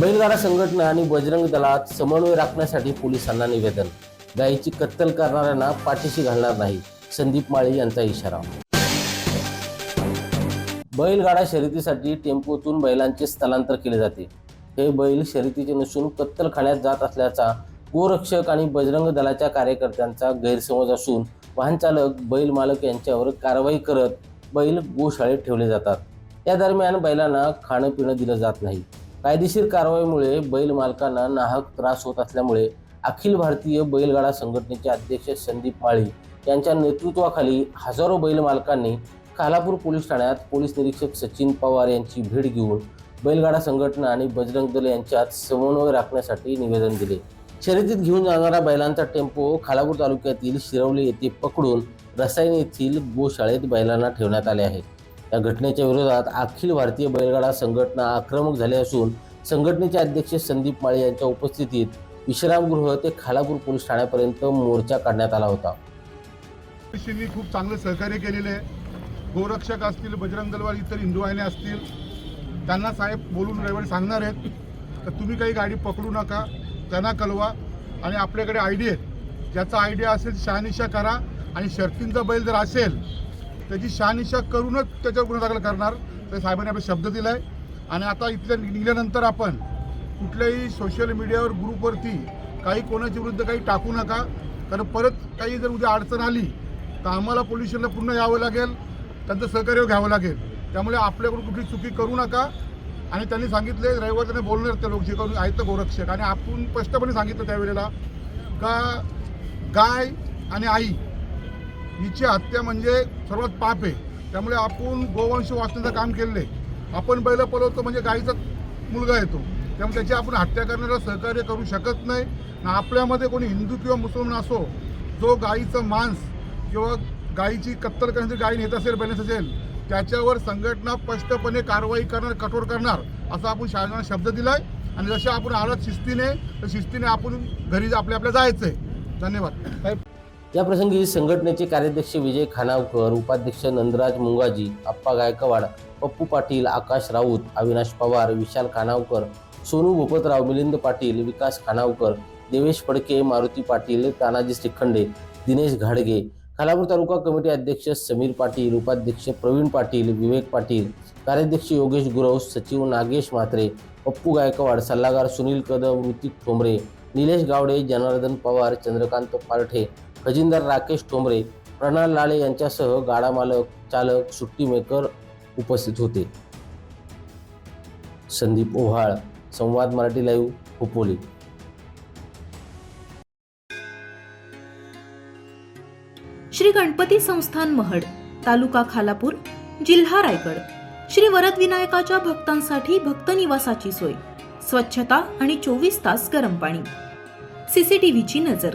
बैलगाडा संघटना आणि बजरंग दलात समन्वय राखण्यासाठी पोलिसांना निवेदन. गायीची कत्तल करणाऱ्यांना पाठीशी घालणार नाही संदीप माळी यांचा इशारा. बैलगाडा शर्यतीसाठी टेम्पोतून बैलांचे स्थलांतर केले जाते. हे बैल शर्यतीचे नसून कत्तलखान्यात जात असल्याचा गोरक्षक आणि बजरंग दलाच्या कार्यकर्त्यांचा गैरसमज असून वाहन चालक बैल मालक यांच्यावर कारवाई करत बैल गोशाळेत ठेवले जातात. या दरम्यान बैलांना खाणं पिणं दिलं जात नाही. कायदेशीर कारवाईमुळे बैल मालकांना नाहक त्रास होत असल्यामुळे अखिल भारतीय बैलगाडा संघटनेचे अध्यक्ष संदीप माळी यांच्या नेतृत्वाखाली हजारो बैल मालकांनी खालापूर पोलीस ठाण्यात पोलीस निरीक्षक सचिन पवार यांची भेट घेऊन बैलगाडा संघटना आणि बजरंग दल यांच्यात समन्वय राखण्यासाठी निवेदन दिले. शर्यतीत घेऊन जाणारा बैलांचा टेम्पो खालापूर तालुक्यातील शिरवली येथे पकडून रसायन येथील गोशाळेत बैलांना ठेवण्यात आले आहे. या घटनेच्या विरोधात अखिल भारतीय बैलगाडा संघटना आक्रमक झाली असून संघटनेचे अध्यक्ष संदीप माळे यांच्या उपस्थितीत विश्रामगृह ते खालापूर पोलीस ठाण्यापर्यंत मोर्चा काढण्यात आला होता. खूप चांगलं सहकार्य केलेले आहे. गोरक्षक असतील बजरंग दलवार इतर हिंदू वाहिन्या असतील त्यांना साहेब बोलून रविवारी सांगणार आहेत तर तुम्ही काही गाडी पकडू नका त्यांना कळवा आणि आपल्याकडे आयडिया आहेत. ज्याचा आयडिया असेल शहानिशा करा आणि शर्तींचा बैल जर असेल त्याची शहानिशा करूनच त्याच्यावर गुन्हा दाखल करणार. तर साहेबांनी आपला शब्द दिला आहे आणि आता इथल्या निघाल्यानंतर आपण कुठल्याही सोशल मीडियावर ग्रुपवरती काही कोणाच्या विरुद्ध काही टाकू नका. कारण परत काही जर उद्या अडचण आली तर आम्हाला पोल्युशनला पूर्ण पुन्हा यावं लागेल. त्यांचं सहकार्य घ्यावं लागेल. त्यामुळे आपल्याकडून कुठली चुकी करू नका. आणि त्यांनी सांगितले रविवार त्यांना बोलणार ते लोक जे करून आहेत गोरक्षक. आणि आपण स्पष्टपणे सांगितलं त्यावेळेला का गाय आणि आई हिची हत्या म्हणजे सर्वात पाप आहे. त्यामुळे आपण गोवंश वाचण्याचं काम केलेलं आहे आपण बैल पळवतो म्हणजे गाईचा मुलगा येतो. त्यामुळे त्याची आपण हत्या करण्याला सहकार्य करू शकत नाही. ना आपल्यामध्ये कोणी हिंदू किंवा मुसलमान असो जो गाईचं मांस किंवा गाईची कत्तल करण्याची गाय नेत असेल बैलच असेल त्याच्यावर संघटना स्पष्टपणे कारवाई करणार कठोर करणार असा आपण शासनाला शब्द दिला आहे आणि जसे आपण आलात शिस्तीने तर शिस्तीने आपण घरी आपल्या आपल्या जायचं आहे धन्यवाद. साहेब या प्रसंगी संघटनेचे कार्याध्यक्ष विजय खानावकर उपाध्यक्ष नंदराज मुंगाजी अप्पा गायकवाड पप्पू पाटील आकाश राऊत अविनाश पवार विशाल खानावकर सोनू भूपतराव मिलिंद पाटील विकास खानावकर देवेश फडके मारुती पाटील तानाजी श्रीखंडे दिनेश घाडगे खालापूर तालुका कमिटी अध्यक्ष समीर पाटील उपाध्यक्ष प्रवीण पाटील विवेक पाटील कार्याध्यक्ष योगेश गुरव सचिव नागेश म्हात्रे पप्पू गायकवाड सल्लागार सुनील कदम ऋतिक ठोंबरे निलेश गावडे जनार्दन पवार चंद्रकांत पारठे खजिनदार राकेश टोंबरे प्रणाल लाळे यांच्यासह गाडा मालक चालक सुट्टी मेकर उपस्थित होते. संदीप ओव्हाळ संवाद मराठी लाईव्ह खोपोली श्री गणपती संस्थान महड तालुका खालापूर जिल्हा रायगड. श्री वरद विनायकाच्या भक्तांसाठी भक्त निवासाची सोय. स्वच्छता आणि चोवीस तास गरम पाणी. सीसीटीव्हीची नजर.